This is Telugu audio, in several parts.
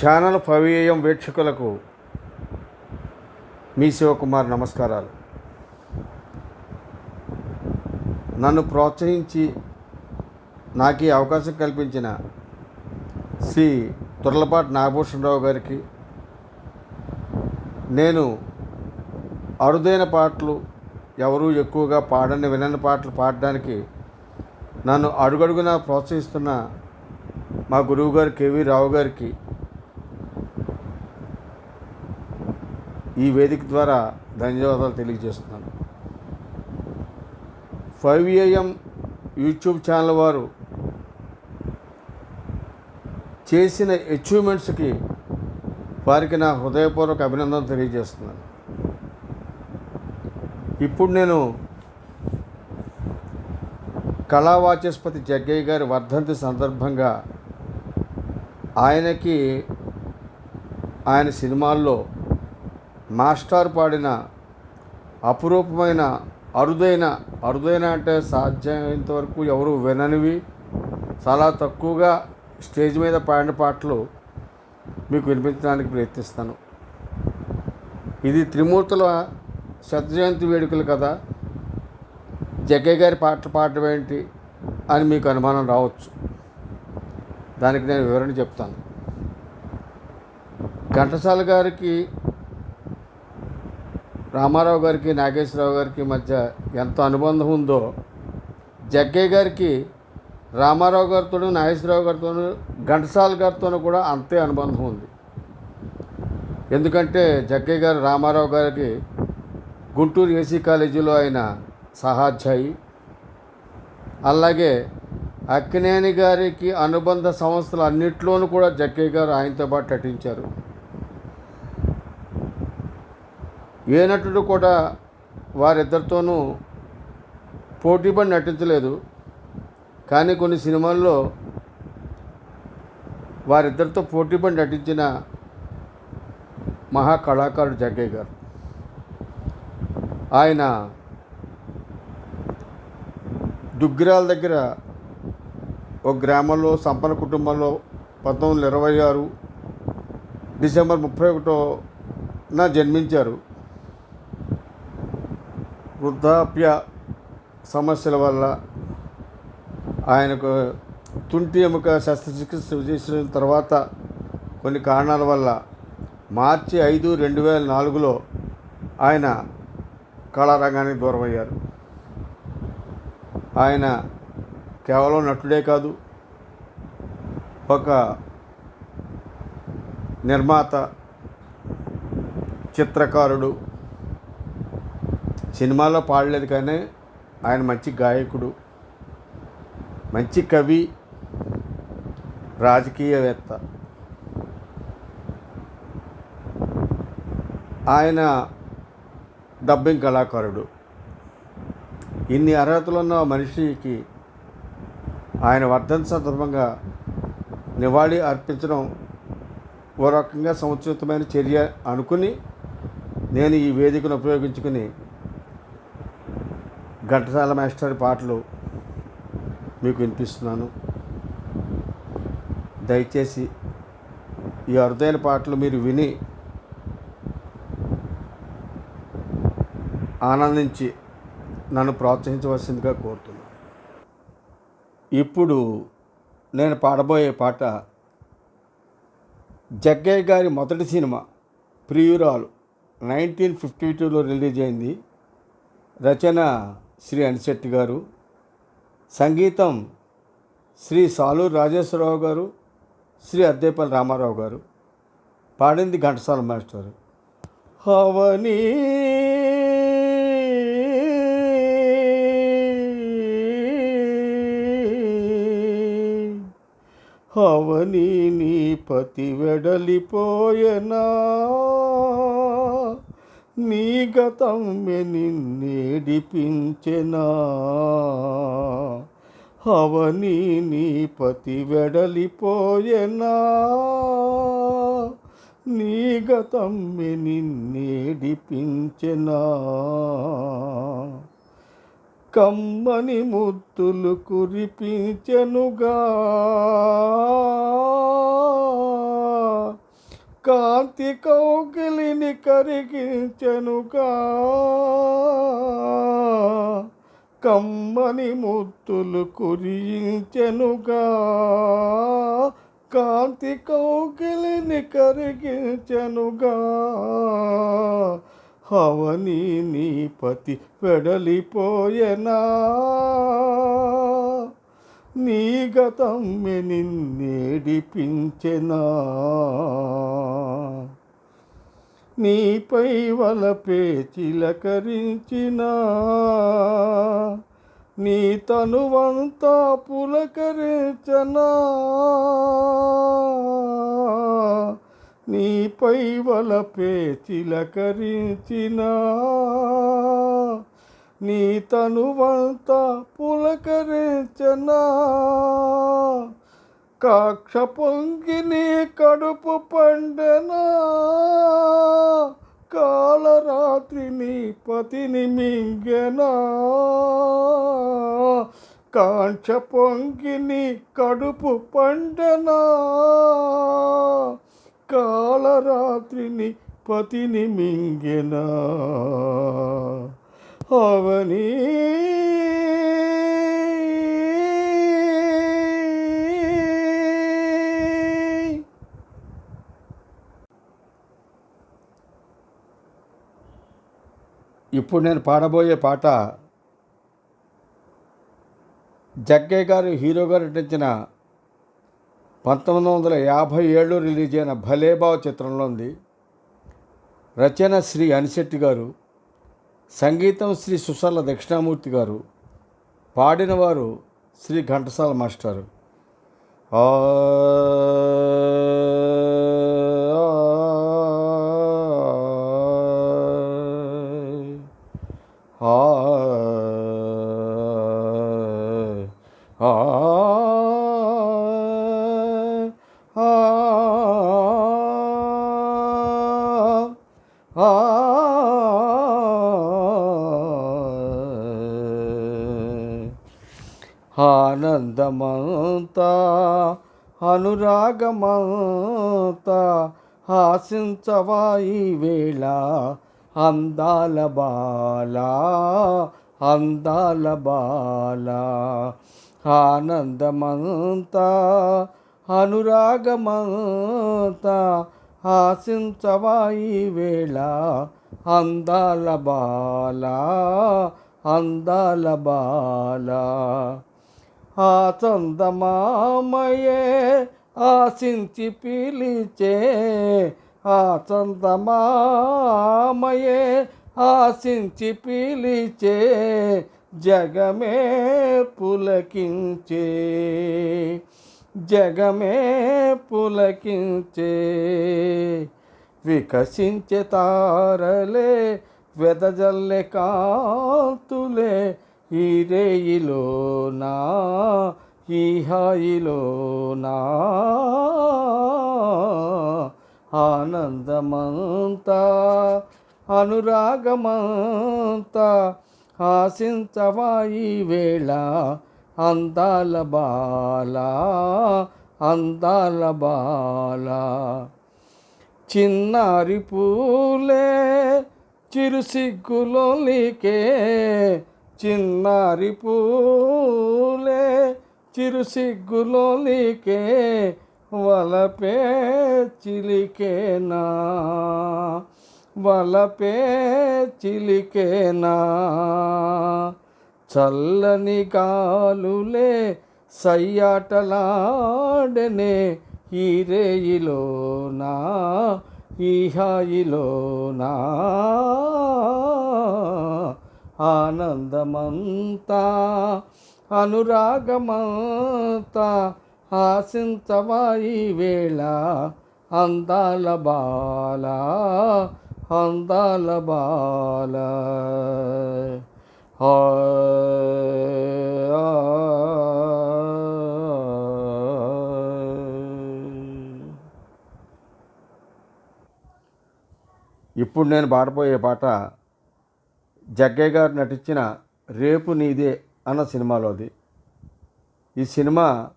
ఛానల్ పవ్యయం వీక్షకులకు మీ శివకుమార్ నమస్కారాలు. నన్ను ప్రోత్సహించి నాకు ఈ అవకాశం కల్పించిన శ్రీ తుర్లపాటి నాగభూషణరావు గారికి నేను అరుదైన పాటలు ఎవరూ ఎక్కువగా పాడని వినని పాటలు పాడడానికి నన్ను అడుగడుగునా ప్రోత్సహిస్తున్న మా గురువు గారు కేవీ రావు గారికి ఈ వేదిక ద్వారా ధన్యవాదాలు తెలియజేస్తున్నాను. ఫైవ్ ఏఎం యూట్యూబ్ ఛానల్ వారు చేసిన అచీవ్మెంట్స్కి వారికి నా హృదయపూర్వక అభినందన తెలియజేస్తున్నాను. ఇప్పుడు నేను కళావాచస్పతి జగ్గయ్య గారి వర్ధంతి సందర్భంగా ఆయనకి ఆయన సినిమాల్లో మాస్టర్ పాడిన అపురూపమైన అరుదైన అరుదైన అంటే సాధ్యమైనంత వరకు ఎవరు విననివి. చాలా తక్కువగా స్టేజ్ మీద పాడిన పాటలు మీకు వినిపించడానికి ప్రయత్నిస్తాను. ఇది త్రిమూర్తుల శతజయంతి వేడుకలు కదా. జగ్గయ్య గారి పాటలు పాడటం ఏంటి అని మీకు అనుమానం రావచ్చు. దానికి నేను వివరణ చెప్తాను. ఘంటసాల గారికి రామారావు గారికి నాగేశ్వరరావు గారికి మధ్య ఎంత అనుబంధం ఉందో జగ్గయ్య గారికి రామారావు గారితోనూ నాగేశ్వరరావు గారితోనూ ఘంటసాల గారితోనూ కూడా అంతే అనుబంధం ఉంది. ఎందుకంటే జగ్గయ్య గారు రామారావు గారికి గుంటూరు ఏసీ కాలేజీలో ఆయన సహాధ్యాయి. అలాగే అక్కినేని గారికి అనుబంధ సంస్థలు అన్నిట్లోనూ కూడా జగ్గయ్య గారు ఆయనతో పాటు నటించారు. ఏ నటుడు కూడా వారిద్దరితోనూ పోటీపడి నటించలేదు. కానీ కొన్ని సినిమాల్లో వారిద్దరితో పోటీపడి నటించిన మహాకళాకారుడు జగ్గయ్య గారు. ఆయన దుగ్గిరాల దగ్గర ఒక గ్రామంలో సంపన్న కుటుంబంలో పంతొమ్మిది వందల ఇరవై ఆరు డిసెంబర్ ముప్పై ఒకటోన జన్మించారు. వృద్ధాప్య సమస్యల వల్ల ఆయనకు తుంటి ఎముక శస్త్రచికిత్స చేసిన తర్వాత కొన్ని కారణాల వల్ల మార్చి ఐదు రెండు వేల నాలుగులో ఆయన కళారంగానికి దూరమయ్యారు. ఆయన కేవలం నటుడే కాదు ఒక నిర్మాత చిత్రకారుడు సినిమాలో పాడలేదు కానీ ఆయన మంచి గాయకుడు మంచి కవి రాజకీయవేత్త. ఆయన డబ్బింగ్ కళాకారుడు. ఇన్ని అర్హతలు ఉన్న మనిషికి ఆయన వర్ధన సందర్భంగా నివాళి అర్పించడం ఓ రకంగా సముచితమైన చర్య అనుకుని నేను ఈ వేదికను ఉపయోగించుకుని ఘంటసాల మాస్టర్ పాటలు మీకు వినిపిస్తున్నాను. దయచేసి ఈ అరుదైన పాటలు మీరు విని ఆనందించి నన్ను ప్రోత్సహించవలసిందిగా కోరుతున్నాను. ఇప్పుడు నేను పాడబోయే పాట జగ్గయ్య గారి మొదటి సినిమా ప్రియురాలు నైన్టీన్ ఫిఫ్టీ టూలో రిలీజ్ అయింది. రచన శ్రీ అనిశెట్టి గారు సంగీతం శ్రీ సాలూరు రాజేశ్వరరావు గారు శ్రీ అద్దేపల్లి రామారావు గారు పాడింది ఘంటసాల మాస్టర్ హవని హవని నీ పతి వెడలిపోయనా? నీ గతం నిన్నేడిపించెనా అవని నీ పతి వెడలిపోయెనా? నీ గతం నిన్నేడిపించెనా కమ్మని ముద్దులు కురిపించెనుగా? కాంతి కౌకిలిని కరిగించనుగా కమ్మని ముత్తులు కురించెనుగా కాంతి కౌకిలిని కరిగించెనుగా హవని నీ పతి వెడలిపోయెనా. నీ గతం నిన్నేడిపించెనా? నీపై వలపే చిలకరించినా? నీ తనువంతా పులకరించనా? నీపై వలపే చిలకరించినా? నీ తనువంత పులకరించనా? కాక్ష పొంగి నీ కడుపు పండెనా? కాలరాత్రి నీ పతిని మింగెనా? కాంక్ష పొంగి నీ కడుపు పండెనా? కాలరాత్రిని పతిని మింగెనా? అవని. ఇప్పుడు నేను పాడబోయే పాట జగ్గయ్య గారు హీరో గారు నటించిన పంతొమ్మిది వందల యాభై ఏళ్ళు రిలీజ్ అయిన భలేబావ్ చిత్రంలో ఉంది. రచన శ్రీ అనిశెట్టి గారు సంగీతం శ్రీ సుశాల దక్షిణామూర్తి గారు పాడినవారు శ్రీ ఘంటసాల మాస్టారు. ఆనందమంతా అనురాగమంతా ఆశించవా వేళ? అందాల బాల అందాల బాల ఆనందమంతా అనురాగమంతా ఆశించవా వేళ? అందాల బాల అందాల బాల. ఆ చందమామయే ఆశించి పిలిచే ఆ చందమామయే ఆశించి పిలిచే జగమే పులకించే జగమే పులకించే. వికసించే తారలే వెదజల్లే కాంతులే ఈ రేయిలోనా ఈ హాయిలోనా ఆనందమంతా అనురాగమంతా ఆశించవా ఈ వేళ? అందాల బాల అందాల బాల. చిన్నారి పూలే చిరు చిన్నారి పూలే చిరు సిగ్గులోలికే వలపే చిలికేనా? వలపే చిలికేనా? చల్లని గాలులే సయ్యాటలాడనే ఈ రేయిలోనా? ఈ హాయిలోనా? ఆనందమంతా అనురాగమంతా ఆశించవాయి వేళ అందాల బాల అందాల బాల ఇప్పుడు నేను పాడబోయే పాట జగ్గయ్య గారు నటించిన రేపు నీదే అన్న సినిమాలోది. ఈ సినిమా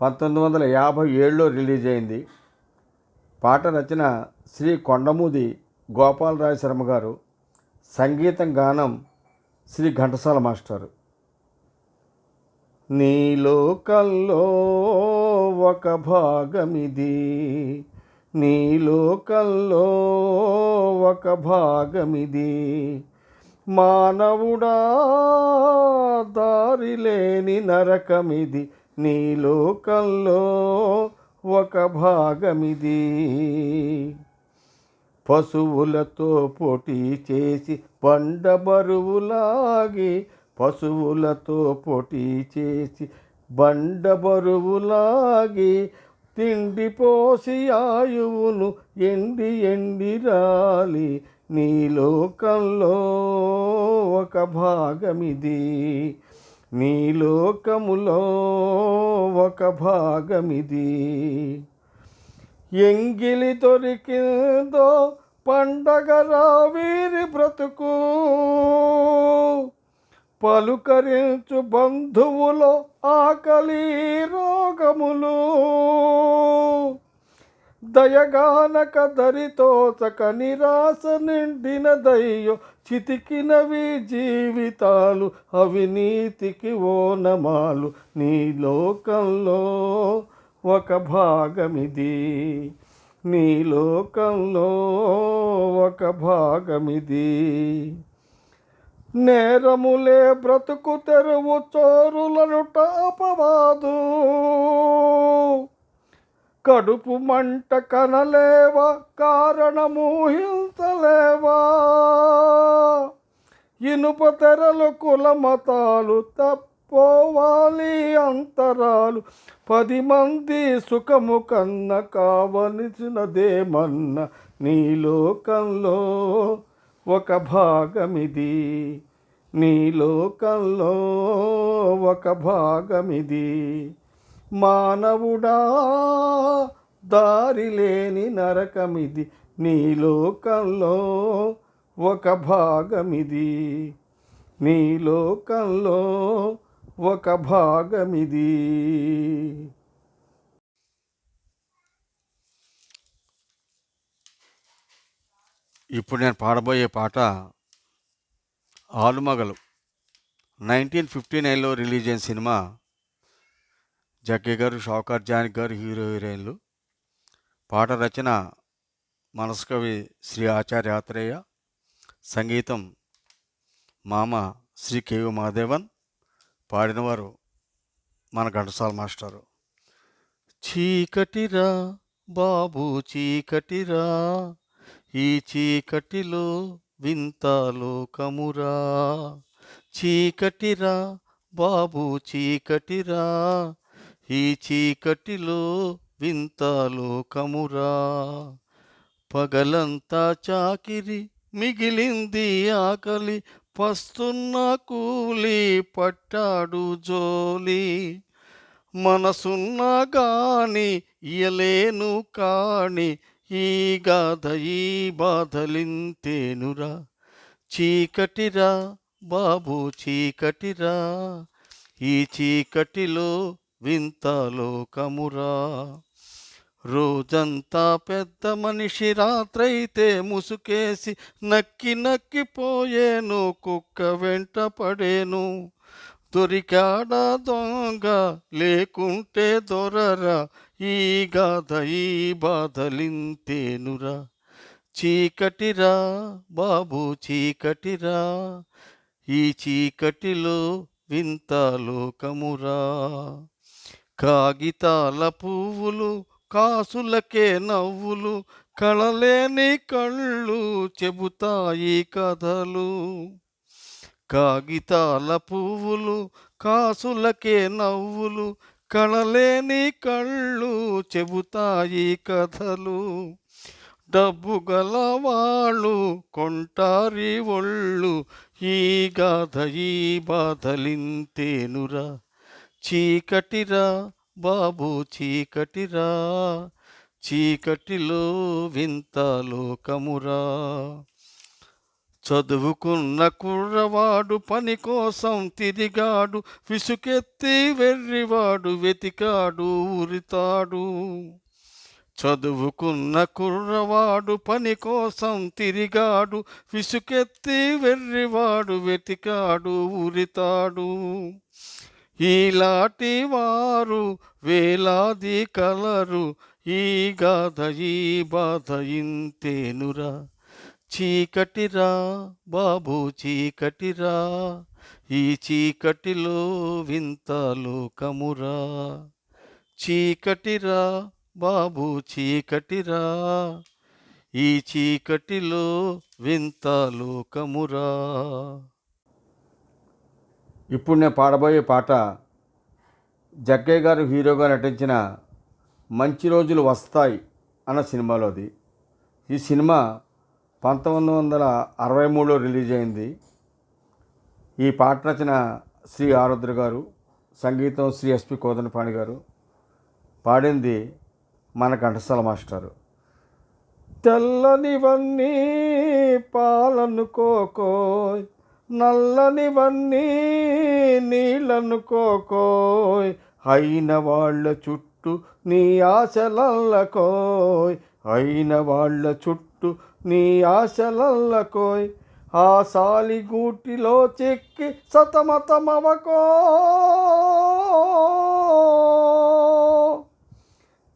పంతొమ్మిది వందల యాభై ఏడులో రిలీజ్ అయింది. పాట రచన శ్రీ కొండమూది గోపాలరాయ శర్మ గారు. సంగీతం గానం శ్రీ ఘంటసాల మాస్టారు. నీలోకల్లో ఒక భాగమిది. నీలోకల్లో ఒక భాగమిది. మానవుడా దారి లేని నరకమిది నీలోకల్లో ఒక భాగమిది. పశువులతో పోటీ చేసి బండ బరువులాగి పశువులతో పోటీ చేసి బండ బరువులాగి తిండి పోసి ఆయువును ఎండి ఎండి రాలి. నీ లోకంలో ఒక భాగమిది. నీ లోకములో ఒక భాగమిది. ఎంగిలి దొరికిందో పండగరా వీరి బ్రతుకు. పలుకరించు బంధువులో ఆకలి రోగములు. దయగానక దరితోచక నిరాశ నిండిన దయ్యో చితికినవి జీవితాలు అవినీతికి ఓనమాలు. నీ లోకంలో ఒక భాగమిది. నీ లోకంలో ఒక భాగమిది. నేరములే బ్రతుకు తెరువు చోరులను టాపవాదు. కడుపు మంట కనలేవా కారణము హింసలేవా ఇనుప తెరలు కుల మతాలు తప్పోవాలి అంతరాలు. పది మంది సుఖము కన్న కావలసినదేమన్న నీ లోకంలో ఒక భాగమిది. నీ లోకంలో ఒక భాగమిది. మానవుడా దారి లేని నరకమిది నీ లోకంలో ఒక భాగమిది. నీ లోకంలో ఒక భాగమిది. ఇప్పుడు నేను పాడబోయే పాట ఆలుమగలు. నైన్టీన్ ఫిఫ్టీ నైన్లో రిలీజ్ అయిన సినిమా జగ్గయ్య గారు షౌకర్ జానక్ గారు హీరో హీరోయిన్లు. పాట రచన మనస్కవి శ్రీ ఆచార్య ఆత్రేయ. సంగీతం మామ శ్రీ కేవి మహాదేవన్. పాడినవారు మన ఘంటసాల మాస్టారు. చీకటిరా బాబు చీకటిరా. ఈ చీకటిలో వింత లోకమురా. చీకటిరా బాబు చీకటిరా. ఈ చీకటిలో వింత లోకమురా పగలంతా చాకిరి మిగిలింది ఆకలి. పస్తున్న కూలి పట్టాడు జోలి. మనసున్నా గాని ఇయలేను కాని ఈ గాథ ఈ బాధలింతేనురా. చీకటిరా బాబు చీకటిరా. ఈ చీకటిలో వింత లోకమురా. రోజంతా పెద్ద మనిషి రాత్రైతే ముసుకేసి నక్కి నక్కిపోయేను కుక్క వెంట పడేను. దొరికాడా దొంగ లేకుంటే దొరరా ఈ గాథ ఈ బాధలింతేనురా. చీకటిరా బాబు చీకటిరా ఈ చీకటిలో వింత లోకమురా. కాగితాల పువ్వులు కాసులకే నవ్వులు కళలేని కళ్ళు చెబుతాయి కథలు. కాగితాల పువ్వులు కాసులకే నవ్వులు కళలేని కళ్ళు చెబుతాయి కథలు. డబ్బు గలవాళ్ళు కొంటారి ఒళ్ళు ఈ గాథ ఈ బాధలింతేనురా. చీకటిరా బాబు చీకటిరా. చీకటిలో వింత లోకమురా. చదువుకున్న కుర్రవాడు పని కోసం తిరిగాడు. విసుకెత్తి వెర్రివాడు వెతికాడు ఉరితాడు చదువుకున్న కుర్రవాడు పని కోసం తిరిగాడు. విసుకెత్తి వెర్రివాడు వెతికాడు ఉరితాడు ఈలాంటి వారు వేలాది కలరు ఈ గాథ ఈ బాధ ఇంతేనురా. చీకటిరా బాబు చీకటిరా. ఈ చీకటిలో వింత లోకమురా. చీకటిరా బాబు చీకటిరా. ఈ చీకటిలో వింత లోకమురా. ఇప్పుడు నేను పాడబోయే పాట జగ్గయ్య గారు హీరోగా నటించిన మంచి రోజులు వస్తాయి అన్న సినిమాలోది ఈ సినిమా పంతొమ్మిది వందల అరవై మూడులో రిలీజ్ అయింది. ఈ పాట రచన శ్రీ ఆరుద్ర గారు సంగీతం శ్రీ ఎస్పి కోదనపాణి గారు పాడింది మన ఘంటసాల మాస్టారు. తెల్లనివన్నీ పాలనుకోకో నల్లనివన్నీ నీళ్ళనుకోకోయ్ అయిన వాళ్ళ చుట్టూ నీ ఆశలల్లకోయ్ అయిన వాళ్ళ చుట్టూ నీ ఆశలల్లకోయ్ ఆ సాలిగూటిలో చెక్కి సతమతమవకో.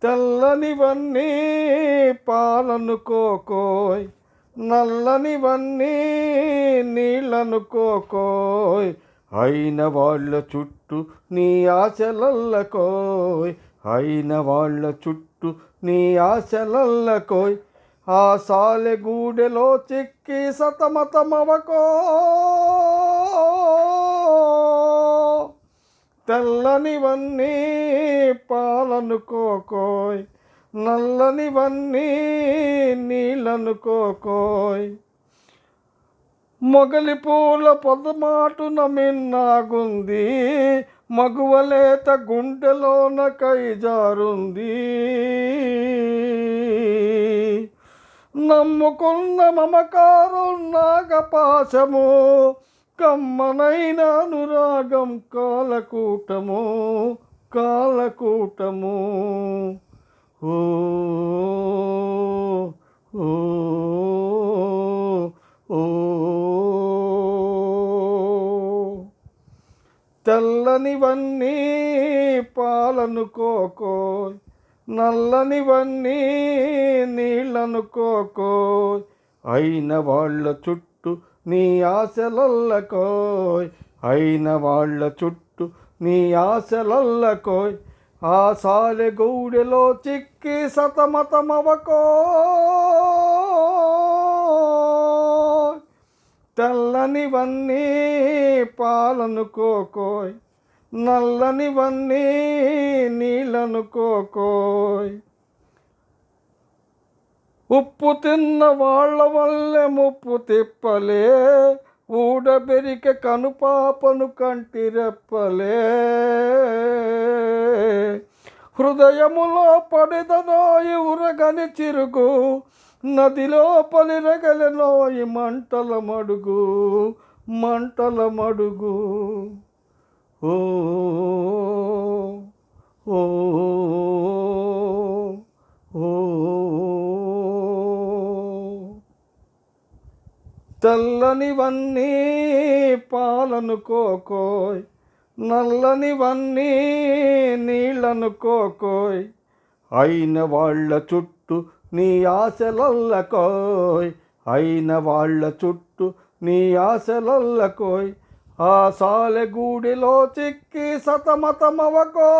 తెల్లనివన్నీ పాలనుకోకోయ్ నల్లనివన్నీ నీళ్ళనుకోకోయ్ అయిన వాళ్ళ చుట్టూ నీ ఆశలల్లకోయ్ అయిన వాళ్ళ చుట్టూ నీ ఆశలల్లకోయ్ ఆ సాలెగూడెలో చిక్కి సతమతమవకో. తెల్లనివన్నీ పాలనుకోకోయ్ నల్లనివన్నీ నీళ్ళనుకోకోయ్. మొగలి పూల పొదమాటున మిన్నాగుంది మగువలేత గుండెలోన కైజారుంది. నమ్ముకున్న మమకారం నాగపాశము కమ్మనైన అనురాగం కాలకూటము కాలకూటము. ఓ ఓ ఓ. తెల్లనివన్నీ పాలనుకోకో నల్లనివన్నీ నీళ్ళనుకోకో అయిన వాళ్ళ చుట్టూ నీ ఆశలల్లకోయ్ అయిన వాళ్ళ చుట్టూ నీ ఆశలల్లకోయ్. ఆ సాలె గౌడెలో చిక్కి సతమతమవకో. తెల్లనివన్నీ పాలనుకోకోయ్ నల్లనివన్నీ నీళ్ళనుకోకోయ్ ఉప్పు తిన్న వాళ్ళ వల్లే ముప్పు తిప్పలే ఊడబెరిక కనుపాపను కంటిరెప్పలే. హృదయములో పడిదనోయి ఉరగని చిరుకు నదిలో పలిరగలనోయి మంటల మడుగు మంటల మడుగు ఓ ఓ ఓ. తెల్లనివన్నీ పాలనుకోకోయ్ నల్లనివన్నీ నీళ్ళనుకోకోయ్ అయిన వాళ్ళ చుట్టూ నీ ఆశలల్లకోయ్. అయిన వాళ్ళ చుట్టూ నీ ఆశలల్లకోయ్. ఆ సాలెగూడిలో చిక్కి సతమతమవకో